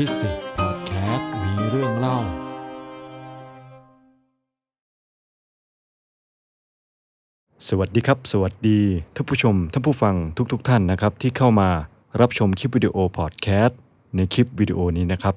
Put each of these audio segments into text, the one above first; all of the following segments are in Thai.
คิดสิพอดแคสต์มีเรื่องเล่า สวัสดีครับ สวัสดีท่านผู้ชมท่านผู้ฟังทุกๆทท่านนะครับ ที่เข้ามารับชมคลิปวิดีโอพอดแคสต์ในคลิปวิดีโอนี้นะครับ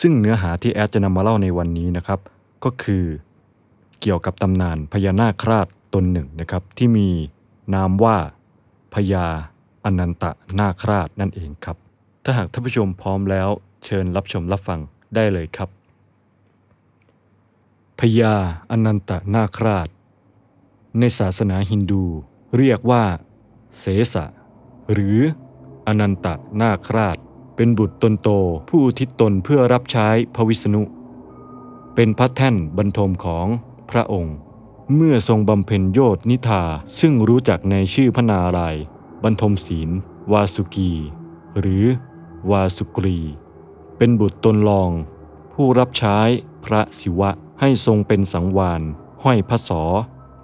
ซึ่งเนื้อหาที่แอดจะนำมาเล่าในวันนี้นะครับ ก็คือ เกี่ยวกับตำนานพญานาคราชตนหนึ่งนะครับ ที่มีนามว่าพญาอนันตนาคราชนั่นเองครับถ้าหากท่านผู้ชมพร้อมแล้ว เชิญรับชมรับฟังได้เลยครับ พญาอนันตนาคราช ในศาสนาฮินดูเรียกว่า เสสะ หรืออนันตนาคราช เป็นบุตรตนโตผู้อุทิศตนเพื่อรับใช้พระวิษณุ เป็นพระแท่นบรรทมของพระองค์ เมื่อทรงบำเพ็ญโยธนิทาซึ่งรู้จักในชื่อพระนารายบรรทมศีล วาสุกี หรือวาสุกรี เป็นบุตรตนรอง ผู้รับใช้พระศิวะให้ทรงเป็นสังวานห้อยพระศอ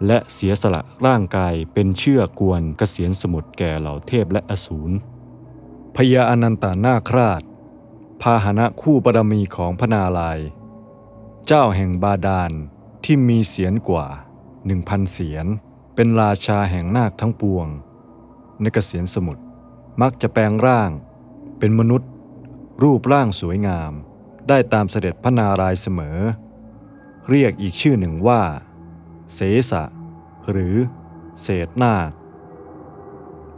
และเสียสละร่างกายเป็นเชื่อกวนเกษียณสมุทรแก่เหล่าเทพและอสูรพญาอนันตานาคราช พาหนะคู่บารมีของพนาราย เจ้าแห่งบาดาลที่มีเสียนกว่าหนึ่งพันเสียน เป็นราชาแห่งนาคทั้งปวงในเกษียณสมุทรมักจะแปลงร่าง เป็นมนุษย์ รูปร่างสวยงาม ได้ตามเสด็จพระนารายเสมอ เรียกอีกชื่อหนึ่งว่า เสสะ หรือเศษนาค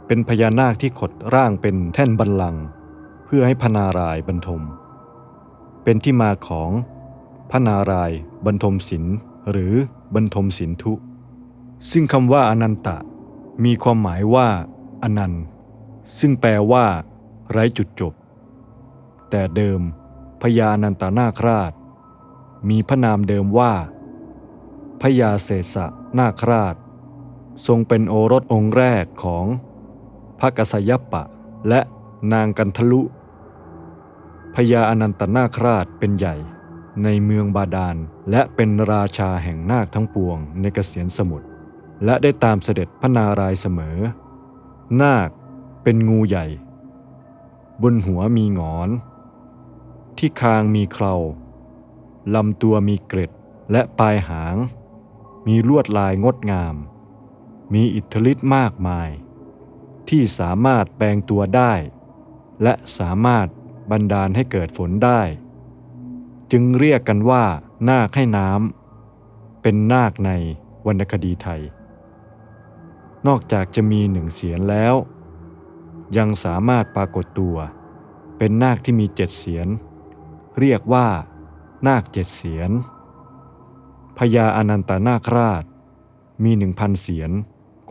เป็นพญานาคที่ขดร่างเป็นแท่นบัลลัง เพื่อให้พนารายบรรทม เป็นที่มาของพระนารายบรรทมศิลป์หรือบรรทมศินทุซึ่งคำว่าอนันตะ มีความหมายว่า อนันต์ ซึ่งแปลว่า ไร้จุดจบ แต่เดิมพญาอนันตนาคราช มีพระนามเดิมว่าพญาเศษะนาคราช ทรงเป็นโอรสองค์แรกของพระกษัยปะและนางกันทลุพญาอนันตนาคราชเป็นใหญ่ในเมืองบาดาล และเป็นราชาแห่งนาคทั้งปวงในกเกษียณสมุทรและได้ตามเสด็จพระนารายณ์เสมอ นาคเป็นงูใหญ่ บนหัวมีงอน ที่คางมีเคราลำตัวมีเกร็ดและปลายหาง มีลวดลายงดงาม มีอิทธิฤทธิ์มากมาย ที่สามารถแปลงตัวได้ และสามารถบันดาลให้เกิดฝนได้ จึงเรียกกันว่า นาคให้น้ำเป็นนาคในวรรณคดีไทย นอกจากจะมีหนึ่งเสียนแล้ว ยังสามารถปรากฏตัว เป็นนาคที่มีเจ็ดเสียน เรียกว่า นาคเจ็ดเสียนพญาอนันตนาคราช มีหนึ่งพันเสียน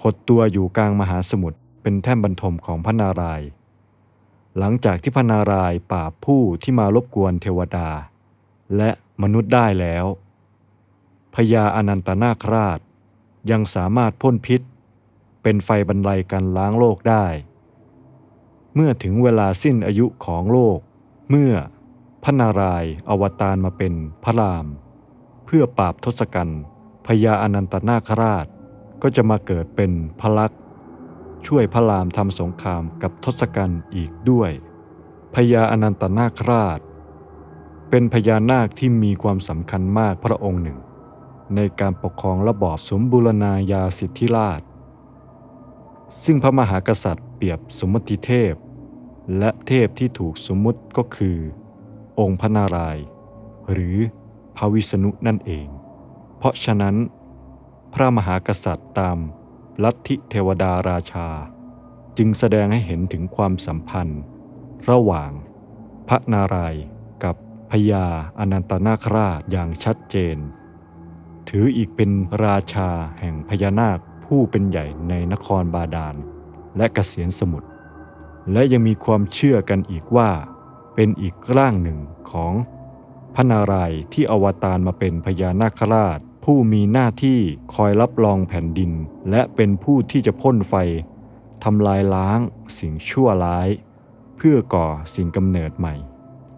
ขดตัวอยู่กลางมหาสมุทรเป็นแท่นบรรทมของพระนารายณ์หลังจากที่พระนารายณ์ปราบผู้ที่มารบกวนเทวดา และมนุษย์ได้แล้วพญาอนันตนาคราช ยังสามารถพ่นพิษ เป็นไฟบรรลัยกันล้างโลกได้ เมื่อถึงเวลาสิ้นอายุของโลก เมื่อ พระนารายอวตารมาเป็นพระราม เพื่อปราบทศกัณฐ์พญาอนันตนาคราชก็จะมาเกิดเป็นพระลักษ์ช่วยพระรามทำสงครามกับทศกัณฐ์อีกด้วยพญาอนันตนาคราช เป็นพญานาคที่มีความสำคัญมากพระองค์หนึ่ง ในการปกครองระบอบสมบูรณาญาสิทธิราช ซึ่งพระมหากษัตริย์เปรียบสมมติเทพ และเทพที่ถูกสมมติก็คือ องค์พระนารายณ์หรือพระวิษณุนั่นเอง เพราะฉะนั้น พระมหากษัตริย์ตามลัทธิเทวดาราชา จึงแสดงให้เห็นถึงความสัมพันธ์ ระหว่างพระนารายณ์กับพญาอนันตนาคราชอย่างชัดเจน ถืออีกเป็นราชาแห่งพญานาคผู้เป็นใหญ่ในนครบาดาลและเกษียณสมุทรและยังมีความเชื่อกันอีกว่า เป็นอีกร่างหนึ่งของพระนารายณ์ที่อวตารมาเป็นพญานาคราช ผู้มีหน้าที่คอยรับรองแผ่นดิน และเป็นผู้ที่จะพ่นไฟทำลายล้างสิ่งชั่วร้าย เพื่อก่อสิ่งกำเนิดใหม่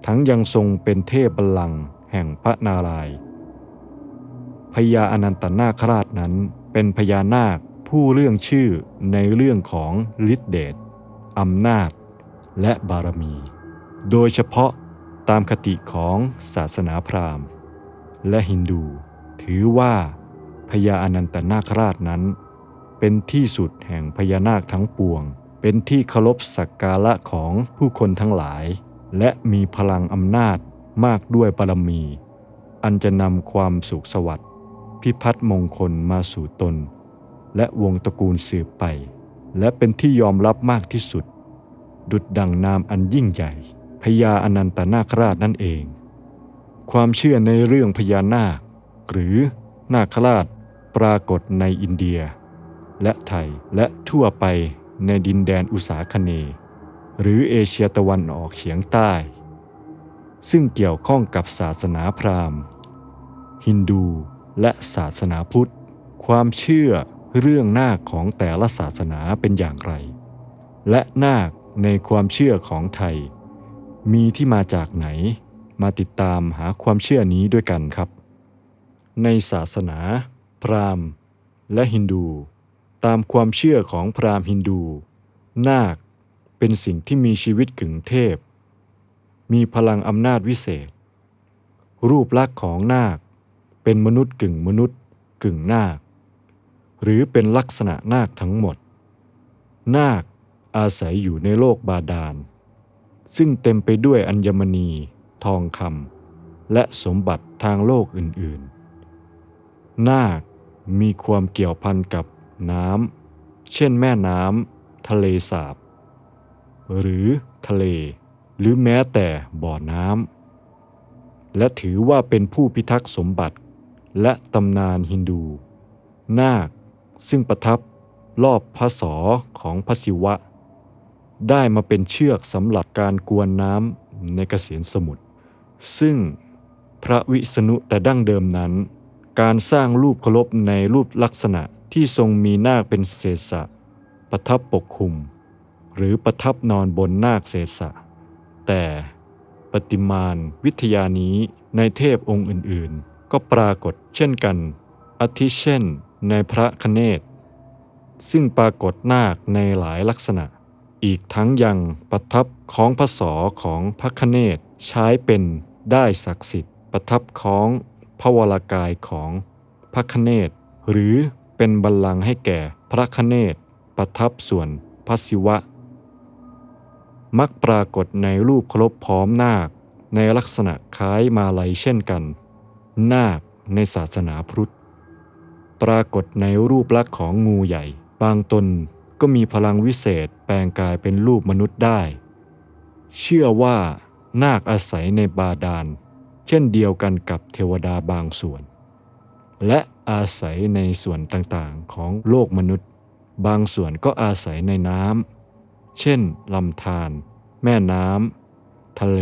ทั้งยังทรงเป็นเทพบัลลังก์แห่งพระนารายณ์พญาอนันตนาคราชนั้นเป็นพญานาคผู้เรื่องชื่อในเรื่องของฤทธิเดชอำนาจ และบารมี โดยเฉพาะตามคติของศาสนาพราหมณ์ และฮินดู ถือว่าพญาอนันตนาคราชนั้น เป็นที่สุดแห่งพญานาคทั้งปวง เป็นที่เคารพสักการะของผู้คนทั้งหลาย และมีพลังอำนาจมากด้วยบารมี อันจะนำความสุขสวัสดิ์พิพัฒน์มงคลมาสู่ตน และวงตระกูลสืบไป และเป็นที่ยอมรับมากที่สุด ดุดดังนามอันยิ่งใหญ่ พญาอนันตนาคราชนั่นเอง ความเชื่อในเรื่องพญานาค หรือนาคราชปรากฏในอินเดีย และไทยและทั่วไปในดินแดนอุษาคเน หรือเอเชียตะวันออกเฉียงใต้ ซึ่งเกี่ยวข้องกับศาสนาพราหมณ์ ฮินดูและศาสนาพุทธ ความเชื่อเรื่องนาคของแต่ละศาสนาเป็นอย่างไร และนาคในความเชื่อของไทย มีที่มาจากไหน มาติดตามหาความเชื่อนี้ด้วยกันครับ ในศาสนา พราหมณ์ และฮินดู ตามความเชื่อของพราหมณ์ฮินดู นาคเป็นสิ่งที่มีชีวิตกึ่งเทพ มีพลังอำนาจวิเศษ รูปลักษณ์ของนาคเป็นมนุษย์กึ่งมนุษย์กึ่งนาค หรือเป็นลักษณะนาคทั้งหมด นาคอาศัยอยู่ในโลกบาดาล ซึ่งเต็มไปด้วยอัญมณี ทองคำและสมบัติทางโลกอื่นๆ นาคมีความเกี่ยวพันกับน้ำ เช่นแม่น้ำ ทะเลสาบ หรือทะเล หรือแม้แต่บ่อน้ำ และถือว่าเป็นผู้พิทักษ์สมบัติและตำนานฮินดู นาคซึ่งประทับรอบพระศอของพระศิวะ ได้มาเป็นเชือกสำหรับการกวนน้ำในกเกษียนสมุทรซึ่งพระวิษณุแต่ดั้งเดิมนั้น การสร้างรูปเคารพในรูปลักษณะที่ทรงมีนาคเป็นเศษสะประทับปกคลุม หรือประทับนอนบนนาคเศษสะแต่ปฏิมานวิทยานี้ในเทพองค์อื่นๆ ก็ปรากฏเช่นกันอาทิเช่นในพระคเนศซึ่งปรากฏนาคในหลายลักษณะ อีกทั้งยังประทับของพระศอของพระคเนศใช้เป็นได้ศักดิ์สิทธิ์ ประทับของพระวรากายของพระคเนศหรือเป็นบัลลังก์ให้แก่พระคเนศประทับส่วนพระศิวะ มักปรากฏในรูปครพพร้อมนาค ในลักษณะคล้ายมาลัยเช่นกัน นาคในศาสนาพุทธ ปรากฏในรูปลักษณ์ของงูใหญ่ บางตน ก็มีพลังวิเศษแปลงกายเป็นรูปมนุษย์ได้ เชื่อว่านาคอาศัยในบาดาล เช่นเดียวกันกับเทวดาบางส่วน และอาศัยในส่วนต่างๆของโลกมนุษย์ บางส่วนก็อาศัยในน้ำเช่นลำธารแม่น้ำทะเล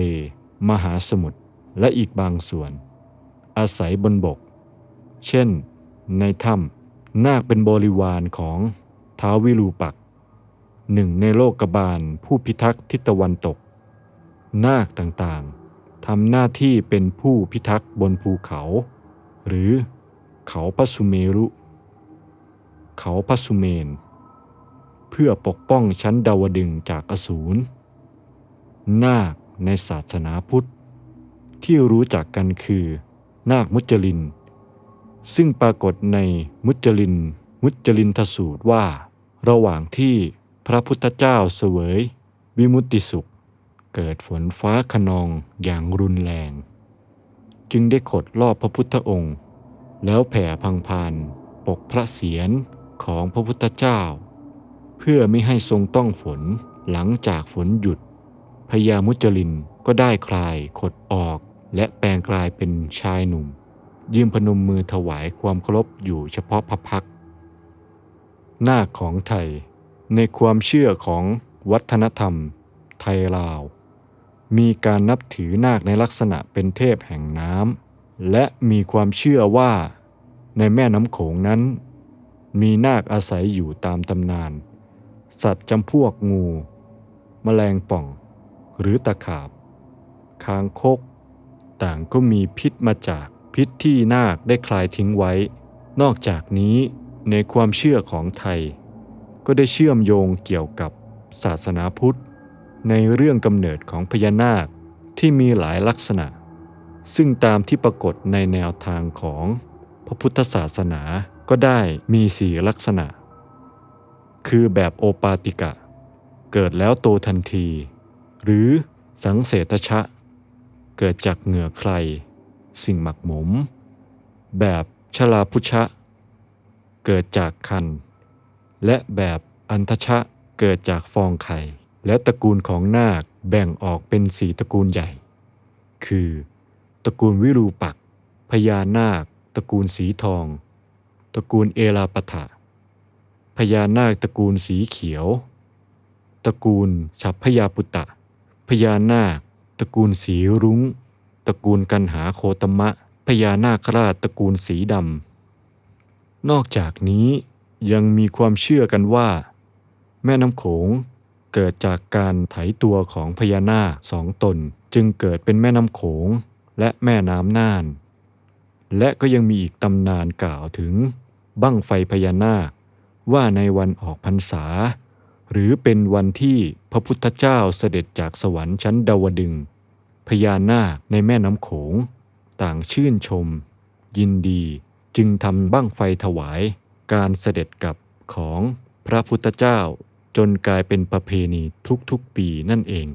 มหาสมุทรและอีกบางส่วน อาศัยบนบก เช่น ในถ้ำนาคเป็นบริวารของ ท้าววิรูปักหนึ่งในโลกบาลผู้พิทักษ์ทิศตะวันตก นาคต่างๆทำหน้าที่เป็นผู้พิทักษ์บนภูเขา หรือเขาพระสุเมรุ เขาพระสุเมน เพื่อปกป้องชั้นดาวดึงจากอสูรนาคในศาสนาพุทธ ที่รู้จักกันคือ นาคมุจลิน ซึ่งปรากฏในมุจลินมุจลินทสูตรว่า ระหว่างที่พระพุทธเจ้าเสวย วิมุตติสุข เกิดฝนฟ้าขนองอย่างรุนแรง จึงได้ขดรอบพระพุทธองค์ แล้วแผ่พังพานปกพระเศียรของพระพุทธเจ้า เพื่อไม่ให้ทรงต้องฝนหลังจากฝนหยุดพญามุจลินก็ได้คลายขดออกและแปลงกลายเป็นชายหนุ่ม ยืมพนมมือถวายความเคารพอยู่เฉพาะพระพักตร์ นาคของไทย ในความเชื่อของวัฒนธรรม ไทยลาว มีการนับถือนาคในลักษณะเป็นเทพแห่งน้ำและมีความเชื่อว่า ในแม่น้ำโขงนั้น มีนาคอาศัยอยู่ตามตำนาน สัตว์จำพวกงูแมลงป่อง หรือตะขาบ คางคก ต่างก็มีพิษมาจากพิษที่นาคได้คลายทิ้งไว้ นอกจากนี้ ในความเชื่อของไทย ก็ได้เชื่อมโยงเกี่ยวกับศาสนาพุทธ ในเรื่องกำเนิดของพญานาคที่มีหลายลักษณะ ซึ่งตามที่ปรากฏในแนวทางของพระพุทธศาสนาก็ได้มีสี่ลักษณะ คือแบบโอปาติกะ เกิดแล้วโตทันที หรือสังเสตชะ เกิดจากเหงื่อใคร สิ่งหมักหมม แบบชลาพุชะ เกิดจากคัน และแบบอันทชะเกิดจากฟองไข่ และตระกูลของนาคแบ่งออกเป็นสี่ตระกูลใหญ่ คือตระกูลวิรูปัก พญานาค ตระกูลสีทอง ตระกูลเอลาปะทะพญานาคตระกูลสีเขียว ตระกูลฉับพยาปุตตะ พญานาค ตระกูลสีรุง้ง ตระกูลกันหาโคตมะ พญานาคราชตระกูลสีดำ นอกจากนี้ยังมีความเชื่อกันว่า แม่น้ำโขงเกิดจากการไถตัวของพญานาคสองตน จึงเกิดเป็นแม่น้ำโขงและแม่น้ำน่าน และก็ยังมีอีกตำนานกล่าวถึง บั้งไฟพญานาค ว่าในวันออกพรรษา หรือเป็นวันที่พระพุทธเจ้าเสด็จจากสวรรค์ชั้นดาวดึงพญานาคในแม่น้ำโขง ต่างชื่นชม ยินดี จึงทำบั้งไฟถวายการเสด็จกลับของพระพุทธเจ้าจนกลายเป็นประเพณีทุกๆปีนั่นเอง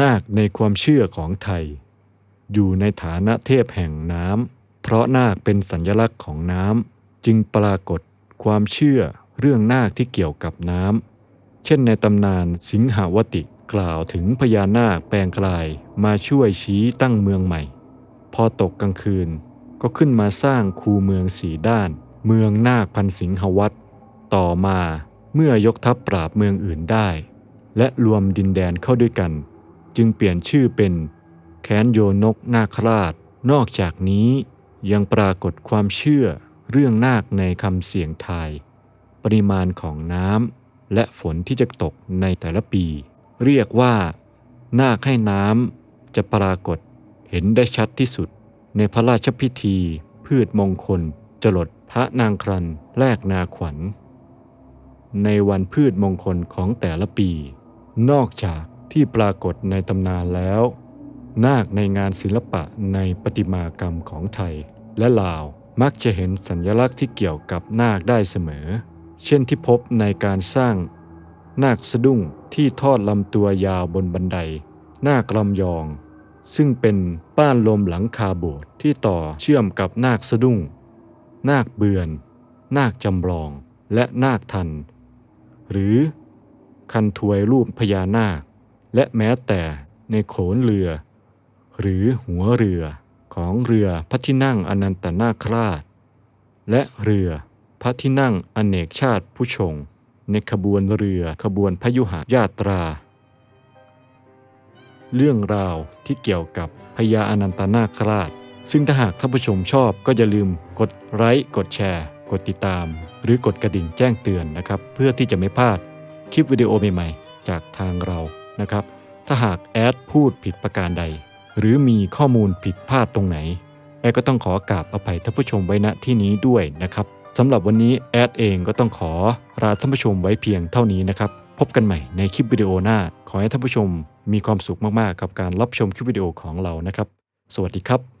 นาคในความเชื่อของไทย อยู่ในฐานะเทพแห่งน้ำเพราะนาคเป็นสัญลักษณ์ของน้ำจึงปรากฏความเชื่อเรื่องนาคที่เกี่ยวกับน้ำเช่นในตำนานสิงหาวติกล่าวถึงพญานาคแปลงกลายมาช่วยชี้ตั้งเมืองใหม่ พอตกกลางคืน ก็ขึ้นมาสร้างคูเมืองสีด้าน เมืองนาคพันสิงหวัตต่อมาเมื่อยกทัพปราบเมืองอื่นได้ และรวมดินแดนเข้าด้วยกัน จึงเปลี่ยนชื่อเป็นแคนโยนกนาคราช นอกจากนี้ยังปรากฏความเชื่อเรื่องนาคในคำเสียงไทย ปริมาณของน้ำและฝนที่จะตกในแต่ละปี เรียกว่า นาคให้น้ำจะปรากฏเห็นได้ชัดที่สุด ในพระราชพิธี พืชมงคล จรดพระนางครันแลกนาขวัญ ในวันพืชมงคลของแต่ละปี นอกจากที่ปรากฏในตำนานแล้ว นาคในงานศิลปะในประติมากรรมของไทย และลาวมักจะเห็นสัญลักษณ์ที่เกี่ยวกับนาคได้เสมอ เช่นที่พบในการสร้าง นาคสะดุ้งที่ทอดลำตัวยาวบนบันได นาคลำยอง ซึ่งเป็นป้านลมหลังคาโบสถ์ที่ต่อเชื่อมกับนาคสะดุ้ง นาคเบือน นาคจำลอง และนาคทัน หรือคันถวยรูปพญานาค และแม้แต่ในโขนเรือ หรือหัวเรือของเรือพระที่นั่งอนันตนาคราช และเรือพระที่นั่งอเนกชาติผู้ชง ในขบวนเรือขบวนพยุหญาตรา เรื่องราวที่เกี่ยวกับพญาอนันตนาคราช ซึ่งถ้าหากท่านผู้ชมชอบก็อย่าลืมกดไลค์กดแชร์ กดติดตาม หรือกดกระดิ่งแจ้งเตือนนะครับ เพื่อที่จะไม่พลาดคลิปวิดีโอใหม่ๆ จากทางเรานะครับ ถ้าหากแอดพูดผิดประการใด หรือมีข้อมูลผิดพลาดตรงไหน แอดก็ต้องขอกราบอภัยท่านผู้ชมไว้ณที่นี้ด้วยนะครับสำหรับวันนี้แอดเองก็ต้องขอลาท่านผู้ชมไว้เพียงเท่านี้นะครับ พบกันใหม่ในคลิปวิดีโอหน้า ขอให้ท่านผู้ชม มีความสุขมากๆ กับการรับชมคลิปวิดีโอของเรานะครับ สวัสดีครับ